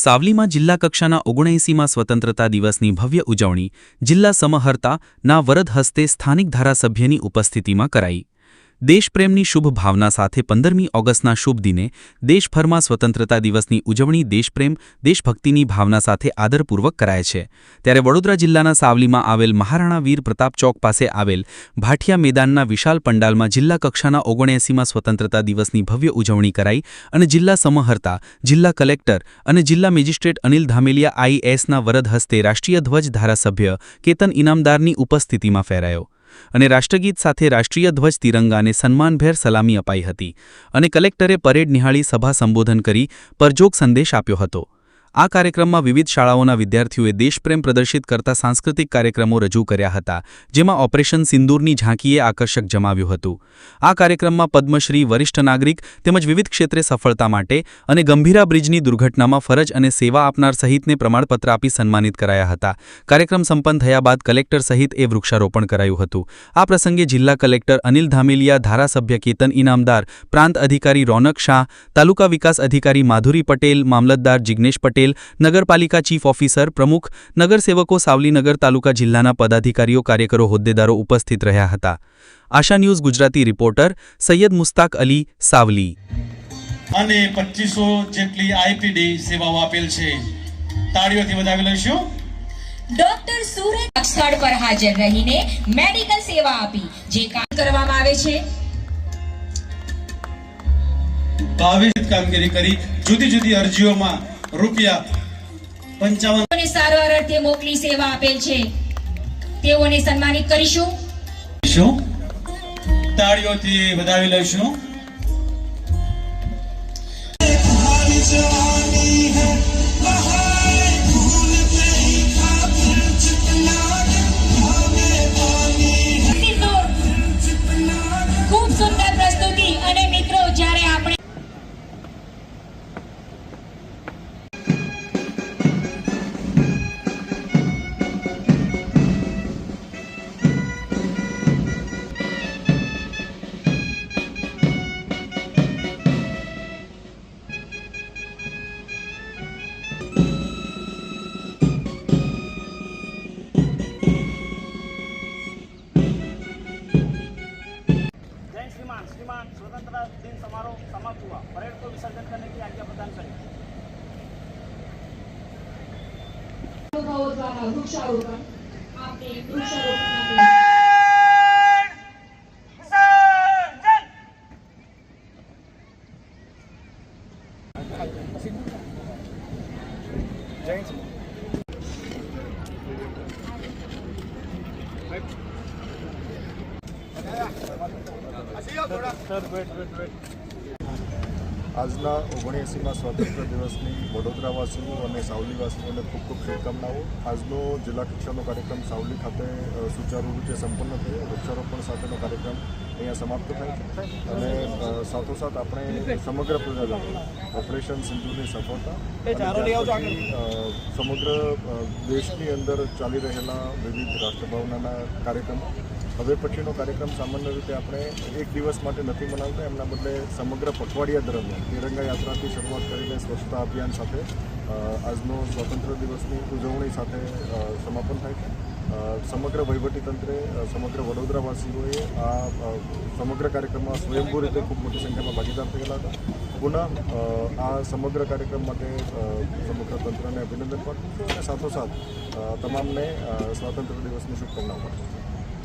સાવલીમાં જિલ્લા કક્ષાના ઓગણએંસીમાં સ્વતંત્રતા દિવસની ભવ્ય ઉજવણી જિલ્લા સમહર્તાના વરદ હસ્તે સ્થાનિક ધારાસભ્યની ઉપસ્થિતિમાં કરાઈ. દેશપ્રેમની શુભ ભાવના સાથે પંદરમી ઓગસ્ટના શુભ દિને દેશભરમાં સ્વતંત્રતા દિવસની ઉજવણી દેશપ્રેમ, દેશભક્તિની ભાવના સાથે આદરપૂર્વક કરાય છે. ત્યારે વડોદરા જિલ્લાના સાવલીમાં આવેલ મહારાણા વીર પ્રતાપ ચોક પાસે આવેલ ભાટિયા મેદાનના વિશાલ પંડાલમાં જિલ્લા કક્ષાના ઓગણએંસીમાં સ્વતંત્રતા દિવસની ભવ્ય ઉજવણી કરાઈ અને જિલ્લા સમહર્તા, જિલ્લા કલેક્ટર અને જિલ્લા મેજિસ્ટ્રેટ અનિલ ધામેલિયા આઈએસના વરદ હસ્તે રાષ્ટ્રીય ધ્વજ ધારાસભ્ય કેતન ઇનામદારની ઉપસ્થિતિમાં ફહેરાયો અને રાષ્ટ્રગીત સાથે રાષ્ટ્રીય ધ્વજ તિરંગાને સન્માનભેર સલામી અપાઈ હતી અને કલેક્ટરે પરેડ નિહાળી સભા સંબોધન કરી પરજોગ સંદેશ આપ્યો હતો. આ કાર્યક્રમમાં વિવિધ શાળાઓના વિદ્યાર્થીઓએ દેશપ્રેમ પ્રદર્શિત કરતા સાંસ્કૃતિક કાર્યક્રમો રજૂ કર્યા હતા, જેમાં ઓપરેશન સિંદૂરની ઝાંકીએ આકર્ષક જમાવ્યું હતું. આ કાર્યક્રમમાં પદ્મશ્રી, વરિષ્ઠ નાગરિક તેમજ વિવિધ ક્ષેત્રે સફળતા માટે અને ગંભીરા બ્રિજની દુર્ઘટનામાં ફરજ અને સેવા આપનાર સહિતને પ્રમાણપત્ર આપી સન્માનિત કરાયા હતા. કાર્યક્રમ સંપન્ન થયા બાદ કલેક્ટર સહિત એ વૃક્ષારોપણ કરાયું હતું. આ પ્રસંગે જિલ્લા કલેક્ટર અનિલ ધામેલિયા, ધારાસભ્ય કેતન ઇનામદાર, પ્રાંત અધિકારી રોનક શાહ, તાલુકા વિકાસ અધિકારી માધુરી પટેલ, મામલતદાર જિગ્નેશ પટેલ નગરપાલિકા ચીફ ઓફિસર પ્રમુખ નગરસેવકો સાવલીનગર તાલુકા જિલ્લાના પદાધિકારીઓ કાર્યકરો હોદ્દેદારો ઉપસ્થિત રહ્યા હતા. Asha news Gujarati reporter Saiyed Mustak Ali Savli. અને પચીસો જેટલી આઈપીડી સેવાઓ આપેલ છે. તાળીઓથી વધાવી લઈશું. ડોક્ટર સુરત સ્થળ પર હાજર રહીને મેડિકલ સેવા આપી જે કામ કરવામાં આવે છે. બાવીસ કામગીરી કરી જુદી જુદી અરજીઓમાં રૂપિયા પંચાવન સારવાર અર્થે મોકલી સેવા આપેલ છે. તેઓને સન્માનિત કરીશું. તાળીઓથી વધાવી લઈશું. दौरान स्वतंत्रता दिन समारोह समाप्त हुआ। परेड को विसर्जन करने की आज्ञा प्रदान करी। वृक्षारोपण आपने वृक्षारोपण આજના ઓગણએંસીમાં સ્વાતંત્ર્ય દિવસની વડોદરાવાસીઓ અને સાવલીવાસીઓને ખૂબ ખૂબ શુભકામનાઓ. આજનો જિલ્લા કક્ષાનો કાર્યક્રમ સાવલી ખાતે સુચારુ રીતે સંપન્ન થયો. વૃક્ષારોપણ સાથેનો કાર્યક્રમ અહીંયા સમાપ્ત થયો અને સાથોસાથ આપણે સમગ્ર પ્રજાજનો ઓપરેશન સિંધુની સફળતા પછી, સમગ્ર દેશની અંદર ચાલી રહેલા વિવિધ રાષ્ટ્રભાવનાના કાર્યક્રમો હવે પછીનો કાર્યક્રમ સામાન્ય રીતે આપણે એક દિવસ માટે નથી મનાવતા, એમના બદલે સમગ્ર પખવાડિયા દરમિયાન તિરંગા યાત્રાથી શરૂઆત કરીને સ્વચ્છતા અભિયાન સાથે આજનો સ્વતંત્ર દિવસની ઉજવણી સાથે સમાપન થાય છે. સમગ્ર વહીવટીતંત્રે સમગ્ર વડોદરાવાસીઓએ આ સમગ્ર કાર્યક્રમમાં સ્વયંભૂ રીતે ખૂબ મોટી સંખ્યામાં ભાગીદાર થયેલા હતા. પુનઃ આ સમગ્ર કાર્યક્રમ માટે સમગ્ર તંત્રને અભિનંદન પાઠવું છું અને સાથોસાથ તમામને સ્વાતંત્ર્ય દિવસની શુભકામનાઓ પાઠવું છું